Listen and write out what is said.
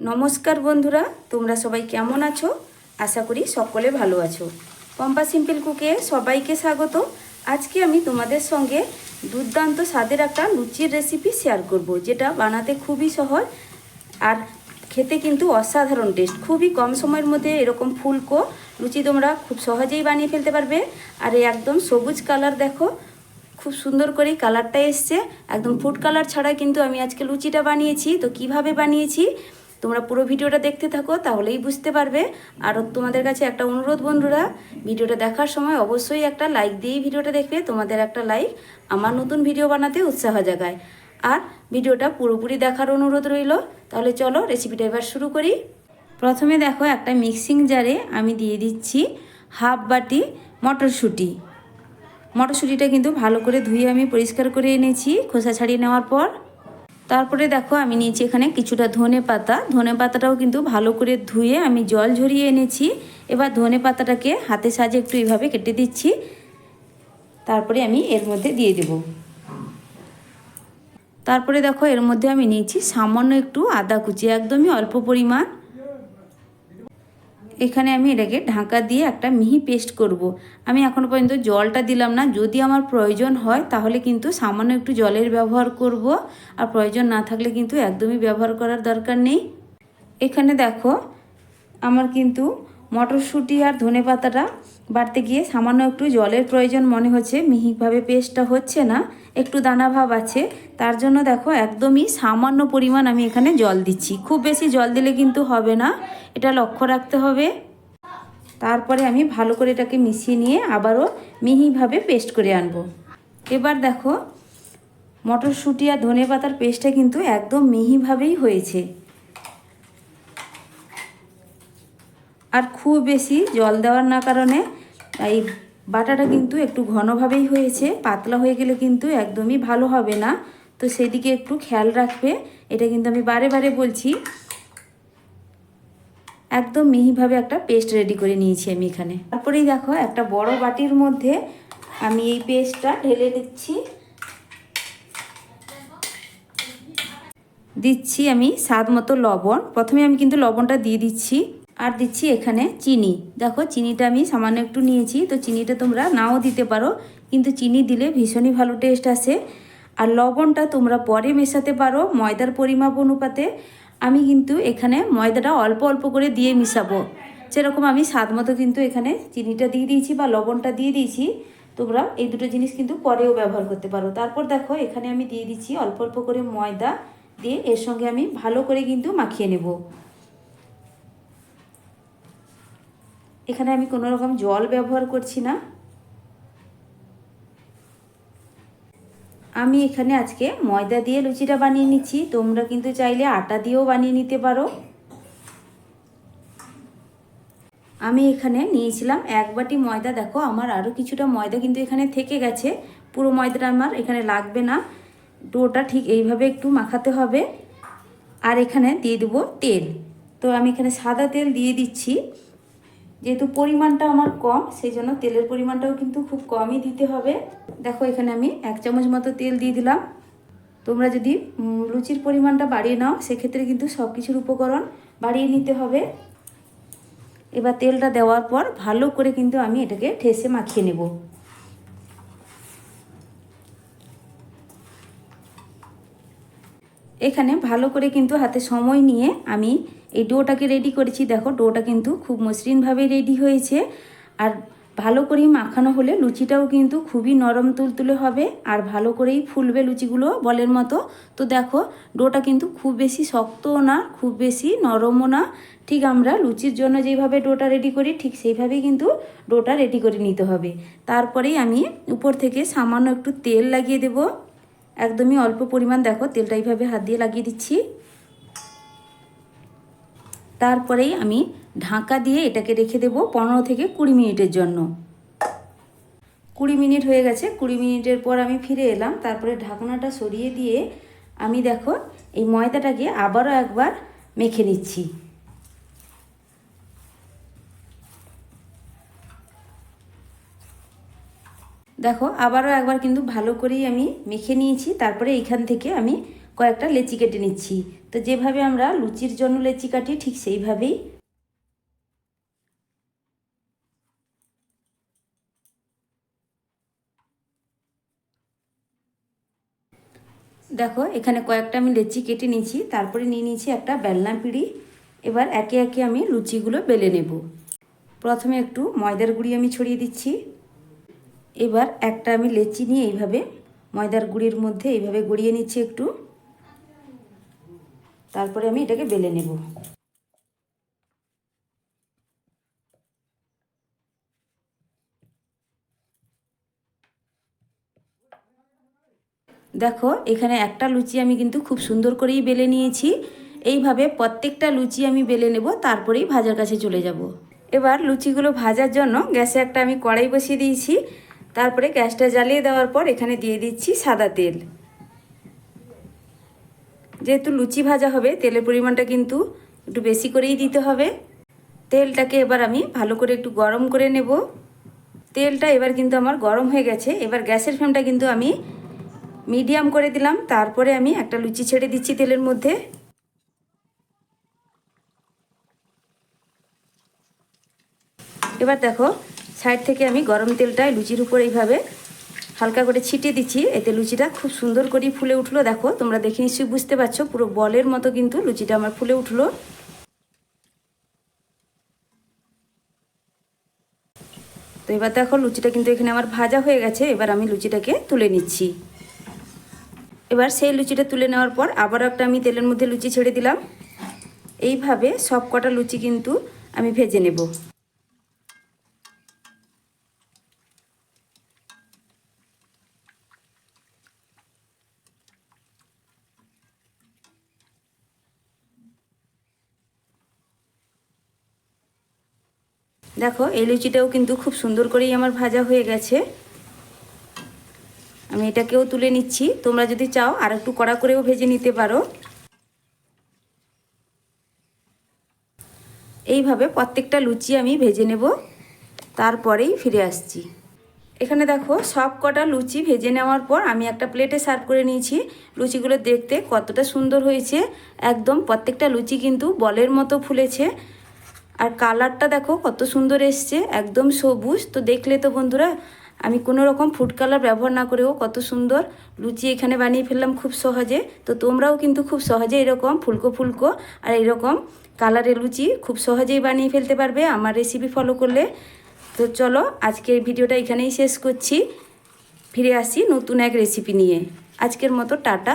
নমস্কার বন্ধুরা, তোমরা সবাই কেমন আছো? আশা করি সকলে ভালো আছো। পম্পা সিম্পল কুকে সবাইকে স্বাগত। আজকে আমি তোমাদের সঙ্গে দুর্দান্ত স্বাদের একটা লুচির রেসিপি শেয়ার করব, যেটা বানাতে খুবই সহজ আর খেতে কিন্তু অসাধারণ টেস্ট খুবই কম সময়ের মধ্যে এরকম ফুলকো লুচি তোমরা খুব সহজেই বানিয়ে ফেলতে পারবে। আর এই একদম সবুজ কালার দেখো, খুব সুন্দর করে কালারটা এসছে। একদম ফুড কালার ছাড়া কিন্তু আমি আজকে লুচিটা বানিয়েছি। তো কীভাবে বানিয়েছি? তোমরা পুরো ভিডিওটা দেখতে থাকো, তাহলেই বুঝতে পারবে। আর তোমাদের কাছে একটা অনুরোধ বন্ধুরা, ভিডিওটা দেখার সময় অবশ্যই একটা লাইক দিয়েই ভিডিওটা দেখবে, তোমাদের একটা লাইক আমার নতুন ভিডিও বানাতে উৎসাহ জাগায়। আর ভিডিওটা পুরোপুরি দেখার অনুরোধ রইল, তাহলে চলো রেসিপিটা এবার শুরু করি। প্রথমে দেখো একটা মিক্সিং জারে আমি দিয়ে দিচ্ছি হাফ বাটি মটরশুঁটি। মটরশুঁটিটা কিন্তু ভালো করে ধুয়ে আমি পরিষ্কার করে এনেছি, খোসা ছাড়িয়ে নেওয়ার পর। তারপরে দেখো আমি নিয়েছি এখানে কিছুটা ধনে পাতা। ধনে পাতাটাও কিন্তু ভালো করে ধুয়ে আমি জল ঝরিয়ে এনেছি। এবার ধনে পাতাটাকে হাতে সাজে একটু এইভাবে কেটে দিচ্ছি। তারপরে আমি এর মধ্যে দিয়ে দেব। তারপরে দেখো এর মধ্যে আমি নিয়েছি সামান্য একটু আদা কুচি, একদমই অল্প পরিমাণ। এখানে আমি এটাকে ঢাকা দিয়ে একটা মিহি পেস্ট করব। আমি এখনও পর্যন্ত জলটা দিলাম না। যদি আমার প্রয়োজন হয়, তাহলে কিন্তু সামান্য একটু জলের ব্যবহার করব। আর প্রয়োজন না থাকলে কিন্তু একদমই ব্যবহার করার দরকার নেই। এখানে দেখো, আমার কিন্তু মটরশুঁটি আর ধনে পাতাটা বাড়তে গিয়ে সামান্য একটু জলের প্রয়োজন মনে হচ্ছে। মিহিভাবে পেস্টটা হচ্ছে না, একটু দানা ভাব আছে। তার জন্য দেখো একদমই সামান্য পরিমাণ আমি এখানে জল দিচ্ছি। খুব বেশি জল দিলে কিন্তু হবে না, এটা লক্ষ্য রাখতে হবে। তারপরে আমি ভালো করে এটাকে মিশিয়ে নিয়ে আবারও মিহিভাবে পেস্ট করে আনব। এবার দেখো মটরশুঁটি আর ধনে পাতার পেস্টটা কিন্তু একদম মিহিভাবেই হয়েছে। আর খুব বেশি জল দেওয়ার না কারণে এই বাটাটা কিন্তু একটু ঘনভাবেই হয়েছে, পাতলা হয়ে গেলে কিন্তু একদমই ভালো হবে না। তো সেদিকে একটু খেয়াল রাখবে, এটা কিন্তু আমি বারে বারে বলছি। একদম মিহিভাবে একটা পেস্ট রেডি করে নিয়েছি আমি এখানে। তারপরেই দেখো, একটা বড় বাটির মধ্যে আমি এই পেস্টটা ঢেলে দিচ্ছি। দিচ্ছি আমি স্বাদ মতো লবণ। প্রথমে আমি কিন্তু লবণটা দিয়ে দিচ্ছি। আর দিচ্ছি এখানে চিনি। দেখো, চিনিটা আমি সামান্য একটু নিয়েছি, তো চিনিটা তোমরা নাও দিতে পারো। কিন্তু চিনি দিলে ভীষণই ভালো টেস্ট আসে। আর লবণটা তোমরা পরে মেশাতে পারো, ময়দার পরিমাপ অনুপাতে। আমি কিন্তু এখানে ময়দাটা অল্প অল্প করে দিয়ে মিশাবো। যেরকম আমি স্বাদ মতো কিন্তু এখানে চিনিটা দিয়ে দিয়েছি বা লবণটা দিয়ে দিয়েছি। তোমরা এই দুটো জিনিস কিন্তু পরেও ব্যবহার করতে পারো। তারপর দেখো, এখানে আমি দিয়ে দিচ্ছি অল্প অল্প করে ময়দা। দিয়ে এর সঙ্গে আমি ভালো করে কিন্তু মাখিয়ে নেব। এখানে আমি কোনো রকম জল ব্যবহার করছি না। আমি এখানে আজকে ময়দা দিয়ে লুচিটা বানিয়ে নিচ্ছি। তোমরা কিন্তু চাইলে আটা দিয়েও বানিয়ে নিতে পারো। আমি এখানে নিয়েছিলাম এক বাটি ময়দা। দেখো, আমার আরও কিছুটা ময়দা কিন্তু এখানে থেকে গেছে। পুরো ময়দাটা আমার এখানে লাগবে না। ডোটা ঠিক এইভাবে একটু মাখাতে হবে। আর এখানে দিয়ে দেবো তেল। তো আমি এখানে সাদা তেল দিয়ে দিচ্ছি। যেহেতু পরিমাণটা আমার কম সেই জন্য তেলের পরিমাণটাও কিন্তু খুব কমই দিতে হবে। দেখো, এখানে আমি এক চামচ মতো তেল দিয়ে দিলাম। তোমরা যদি লুচির পরিমাণটা বাড়িয়ে নাও, সেক্ষেত্রে কিন্তু সব কিছুর উপকরণ বাড়িয়ে নিতে হবে। এবার তেলটা দেওয়ার পর ভালো করে কিন্তু আমি এটাকে ঠেসে মাখিয়ে নেব। এখানে ভালো করে কিন্তু হাতে সময় নিয়ে আমি এই ডোটাকে রেডি করেছি। দেখো, ডোটা কিন্তু খুব মসৃণভাবে রেডি হয়েছে। আর ভালো করেই মাখানো হলে লুচিটাও কিন্তু খুবই নরম তুলতুলে হবে আর ভালো করেই ফুলবে লুচিগুলো বলের মতো। তো দেখো, ডোটা কিন্তু খুব বেশি শক্তও না, খুব বেশি নরমও না। ঠিক আমরা লুচির জন্য যেভাবে ডোটা রেডি করি, ঠিক সেইভাবেই কিন্তু ডোটা রেডি করে নিতে হবে। তারপরেই আমি উপর থেকে সামান্য একটু তেল লাগিয়ে দেব। একদমই অল্প পরিমাণ দেখো, তেলটা এইভাবে হাত দিয়ে লাগিয়ে দিচ্ছি। তারপরেই আমি ঢাকা দিয়ে এটাকে রেখে দেবো পনেরো থেকে কুড়ি মিনিটের জন্য। কুড়ি মিনিট হয়ে গেছে, কুড়ি মিনিটের পর আমি ফিরে এলাম। তারপরে ঢাকনাটা সরিয়ে দিয়ে আমি দেখো, এই ময়দাটাকে আবারও একবার মেখে নিচ্ছি। দেখো, আবারও একবার কিন্তু ভালো করেই আমি মেখে নিয়েছি। তারপরে এইখান থেকে আমি কয়েকটা লেচি কেটে নিচ্ছি। তো যেভাবে আমরা লুচির জন্য লেচি কাটি, ঠিক সেইভাবেই দেখো, এখানে কয়েকটা আমি লেচি কেটে নিয়েছি। তারপরে নিয়ে নিয়েছি একটা বেলনা পিড়ি। এবার একে একে আমি লুচিগুলো বেলে নেব। প্রথমে একটু ময়দার গুঁড়ি আমি ছড়িয়ে দিচ্ছি। এবার একটা আমি লেচি নিয়ে এইভাবে ময়দার গুঁড়ির মধ্যে এইভাবে গড়িয়ে নিচ্ছি একটু। তারপরে আমি এটাকে বেলে নেব। দেখো, এখানে একটা লুচি আমি কিন্তু খুব সুন্দর করেই বেলে নিয়েছি। এইভাবে প্রত্যেকটা লুচি আমি বেলে নেব, তারপরেই ভাজার কাছে চলে যাব। এবার লুচিগুলো ভাজার জন্য গ্যাসে একটা আমি কড়াই বসিয়ে দিয়েছি। তারপরে গ্যাসটা জ্বালিয়ে দেওয়ার পর এখানে দিয়ে দিচ্ছি সাদা তেল। যেহেতু লুচি ভাজা হবে, তেলের পরিমাণটা কিন্তু একটু বেশি করেই দিতে হবে। তেলটাকে এবার আমি ভালো করে একটু গরম করে নেব। তেলটা এবার কিন্তু আমার গরম হয়ে গেছে। এবার গ্যাসের ফ্লেমটা কিন্তু আমি মিডিয়াম করে দিলাম। তারপরে আমি একটা লুচি ছেড়ে দিচ্ছি তেলের মধ্যে। এবার দেখো সাইড থেকে আমি গরম তেলটা লুচির উপর এইভাবে হালকা করে ছিটিয়ে দিচ্ছি। এতে লুচিটা খুব সুন্দর করে ফুলে উঠল। দেখো, তোমরা দেখে নিশ্চয়ই বুঝতে পারছ, পুরো বলের মতো কিন্তু লুচিটা আমার ফুলে উঠল। তো এবার দেখো, লুচিটা কিন্তু এখানে আমার ভাজা হয়ে গেছে। এবার আমি লুচিটাকে তুলে নিচ্ছি। এবার সেই লুচিটা তুলে নেওয়ার পর আবারও একটা আমি তেলের মধ্যে লুচি ছেড়ে দিলাম। এইভাবে সব কটা লুচি কিন্তু আমি ভেজে নেব। দেখো, এই লুচিটাও কিন্তু খুব সুন্দর করেই আমার ভাজা হয়ে গেছে। আমি এটাকেও তুলে নিচ্ছি। তোমরা যদি চাও, আর একটু কড়া করেও ভেজে নিতে পারো। এইভাবে প্রত্যেকটা লুচি আমি ভেজে নেব। তারপরেই ফিরে আসছি। এখানে দেখো, সব কটা লুচি ভেজে নেওয়ার পর আমি একটা প্লেটে সার্ভ করে নিয়েছি। লুচিগুলো দেখতে কতটা সুন্দর হয়েছে। একদম প্রত্যেকটা লুচি কিন্তু বলের মতো ফুলেছে। আর কালারটা দেখো, কত সুন্দর এসছে, একদম সবুজ। তো দেখলে তো বন্ধুরা, আমি কোনো রকম ফুড কালার ব্যবহার না করেও কত সুন্দর লুচি এখানে বানিয়ে ফেললাম খুব সহজে। তো তোমরাও কিন্তু খুব সহজে এরকম ফুলকো ফুলকো আর এরকম কালারের লুচি খুব সহজেই বানিয়ে ফেলতে পারবে আমার রেসিপি ফলো করলে। তো চলো, আজকের ভিডিওটা এখানেই শেষ করছি। ফিরে আসি নতুন এক রেসিপি নিয়ে। আজকের মতো টাটা।